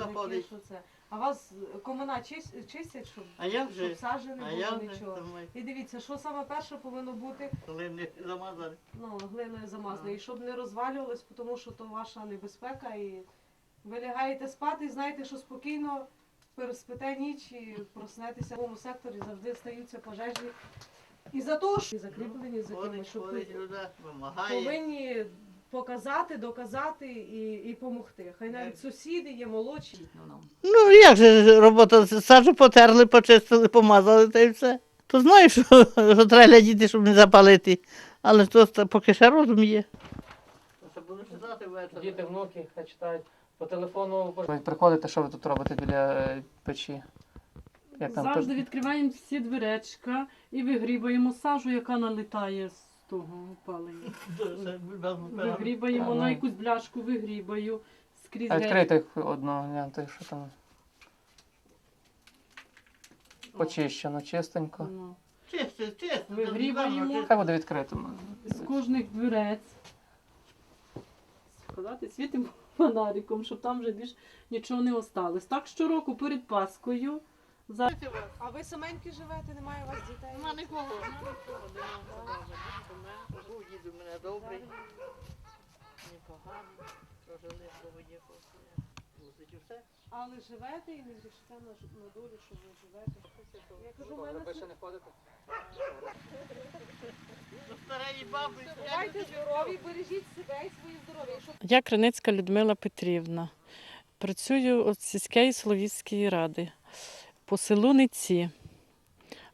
Туди ходить. що це? А вас е, комина чис- чистять, щоб, А як же? щоб сажі не А було же? нічого. Думаю, І дивіться, що саме перше повинно бути, коли не замазали. ну, глиною замазане, і щоб не розвалювалось, тому що то ваша небезпека. І ви лягаєте спати і знаєте, що спокійно переспите ніч і проснетеся в тому секторі, завжди стаються пожежі. І за того, що закріплені за кимось, Ходить, щоб ходить люди, вимагає. повинні показати, доказати і, і допомогти. Хай навіть сусіди є молодші. Ну як же робота, саджу потерли, почистили, помазали та й все. То знаєш, що, що треба глядіти, щоб не запалити. Але то ста- поки ще розум є. Діти, внуки, хай читають. По телефону ви приходите, що ви тут робите біля е, печі? Як там Завжди відкриваємо всі дверечка і вигрібаємо сажу, яка налітає з того опалення. Вигрібаємо на якусь бляшку, вигрібаю скрізь. А геть. їх гляньте, що там. Почищено, чистенько. Ну, Чисто, чисто. Вигрібаємо. Хай буде відкрито. З кожних дверець. Складати світимо фонариком, щоб там вже більш нічого не осталось. Так щороку перед Паскою. За... А ви саменькі живете, немає у вас дітей? Нема нікого. Був дід у мене добрий, непоганий, прожили Мусить усе. Але живете і не грішите на, на долю, що ви живете. Я кажу, у мене Ви ще не ходите? Бувайте здорові, бережіть себе і своє здоров'я. Я Криницька Людмила Петрівна. Працюю у сільській Слов'янській ради по селу Ниці.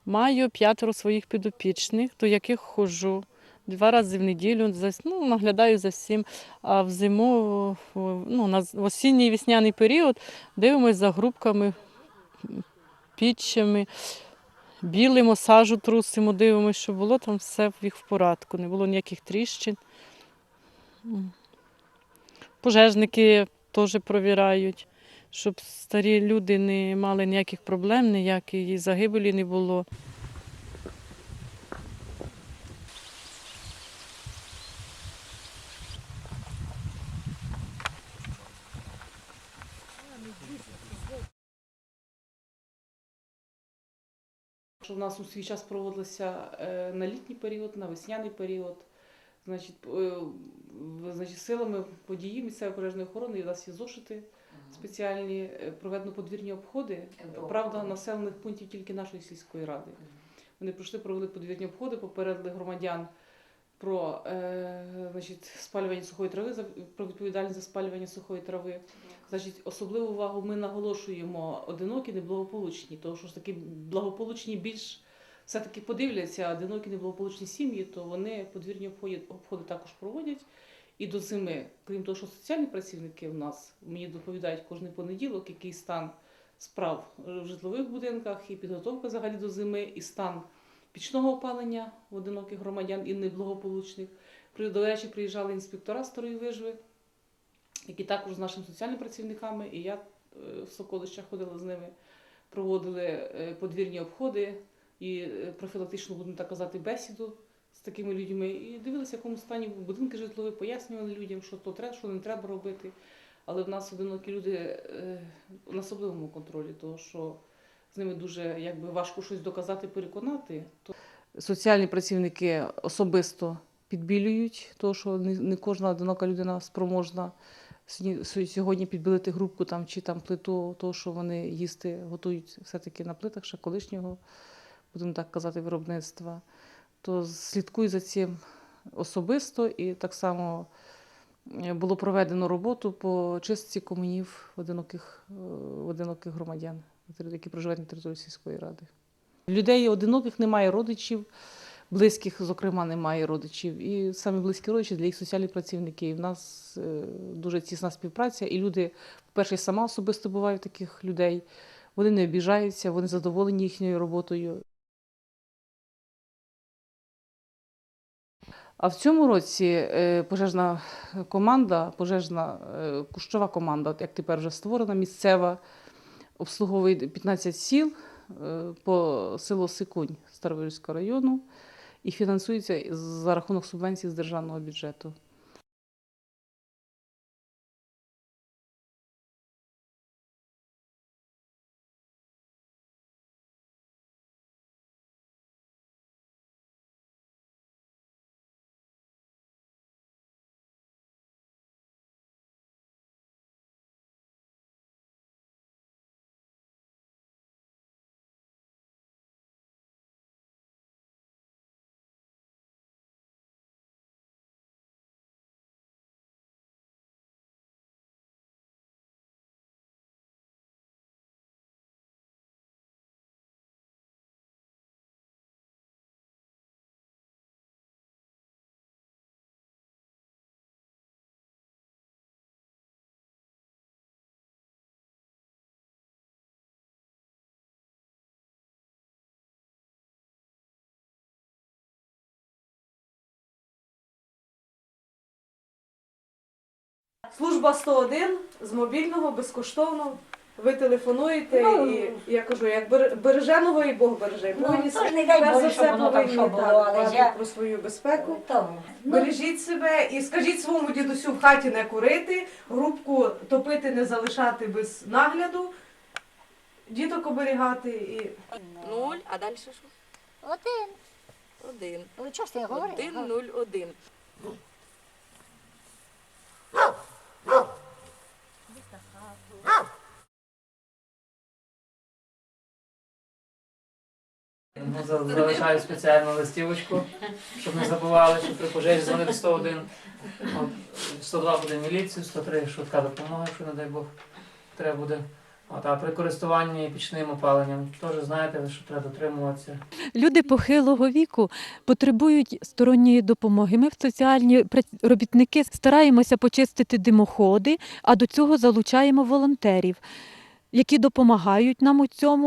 Маю п'ятеро своїх підопічних, до яких ходжу два рази в неділю, ну, наглядаю за всім. А в зиму, ну, на осінній весняний період дивимося за грубками, піччями, білимо, сажу трусимо, дивимося, щоб було там все в їх в порядку, не було ніяких тріщин. Пожежники теж провірають, щоб старі люди не мали ніяких проблем, ніякої загибелі не було. в нас у свій час проводилося е, на літній період, на весняний період. Значить, е, значить, силами події місцевої пожежної охорони у нас є зошити спеціальні, е, проведено подвірні обходи, правда, населених пунктів тільки нашої сільської ради. Вони пройшли, провели подвірні обходи, попередили громадян про е, значить, спалювання сухої трави, про відповідальність за спалювання сухої трави. Значить, особливу увагу ми наголошуємо одинокі, неблагополучні, тому що ж таки благополучні більш все-таки подивляться, а одинокі неблагополучні сім'ї, то вони подвірні обходи, обходи також проводять. І до зими, крім того, що соціальні працівники в нас мені доповідають кожен понеділок, який стан справ в житлових будинках, і підготовка взагалі до зими, і стан пічного опалення в одиноких громадян і неблагополучних. До речі, приїжджали інспектора старої вижви, які також з нашими соціальними працівниками, і я е, в Соколищах ходила з ними, проводили е, подвірні обходи і е, профілактичну, будемо так казати, бесіду такими людьми. І дивилися, в якому стані будинки житлові, пояснювали людям, що то треба, що не треба робити. Але в нас одинокі люди е, на особливому контролі, тому що з ними дуже якби, важко щось доказати, переконати. Соціальні працівники особисто підбілюють, тому що не, кожна одинока людина спроможна сьогодні- сьо- сьогодні підбілити грубку там, чи там плиту, того, що вони їсти готують все-таки на плитах ще колишнього, будемо так казати, виробництва. То слідкую за цим особисто і так само е, було проведено роботу по чистці комунів одиноких, е, одиноких громадян, які проживають на території сільської ради. Людей одиноких немає родичів, близьких, зокрема, немає родичів. І саме близькі родичі для їх соціальні працівники. І в нас е, дуже тісна співпраця. І люди, по-перше, сама особисто буваю таких людей. Вони не обіжаються, вони задоволені їхньою роботою. А в цьому році е, пожежна команда, пожежна е, кущова команда, як тепер вже створена, місцева, обслуговує 15 сіл е, по село Сикунь Старовирського району. і фінансується за рахунок субвенцій з державного бюджету. Служба 101 з мобільного безкоштовно. Ви телефонуєте Ну, і я кажу, як бер- береженого і Бог береже. Ну, Повинні то не дай Боже, щоб воно там що було, але я- про свою безпеку. Тому. Ну, Бережіть себе і скажіть своєму дідусю в хаті не курити, грубку топити, не залишати без нагляду, діток оберігати і Нуль, а далі що? один. Один. Ви часто я говорю? Один, нуль, один. Ну, за- Залишаю спеціальну листівочку, щоб не забували, що при пожежі дзвонити 101. От, 102 буде міліцію, 103 швидка допомога, якщо, не дай Бог, треба буде. От, а при користуванні пічним опаленням теж знаєте, що треба дотримуватися. Люди похилого віку потребують сторонньої допомоги. Ми в соціальні робітники стараємося почистити димоходи, а до цього залучаємо волонтерів, які допомагають нам у цьому.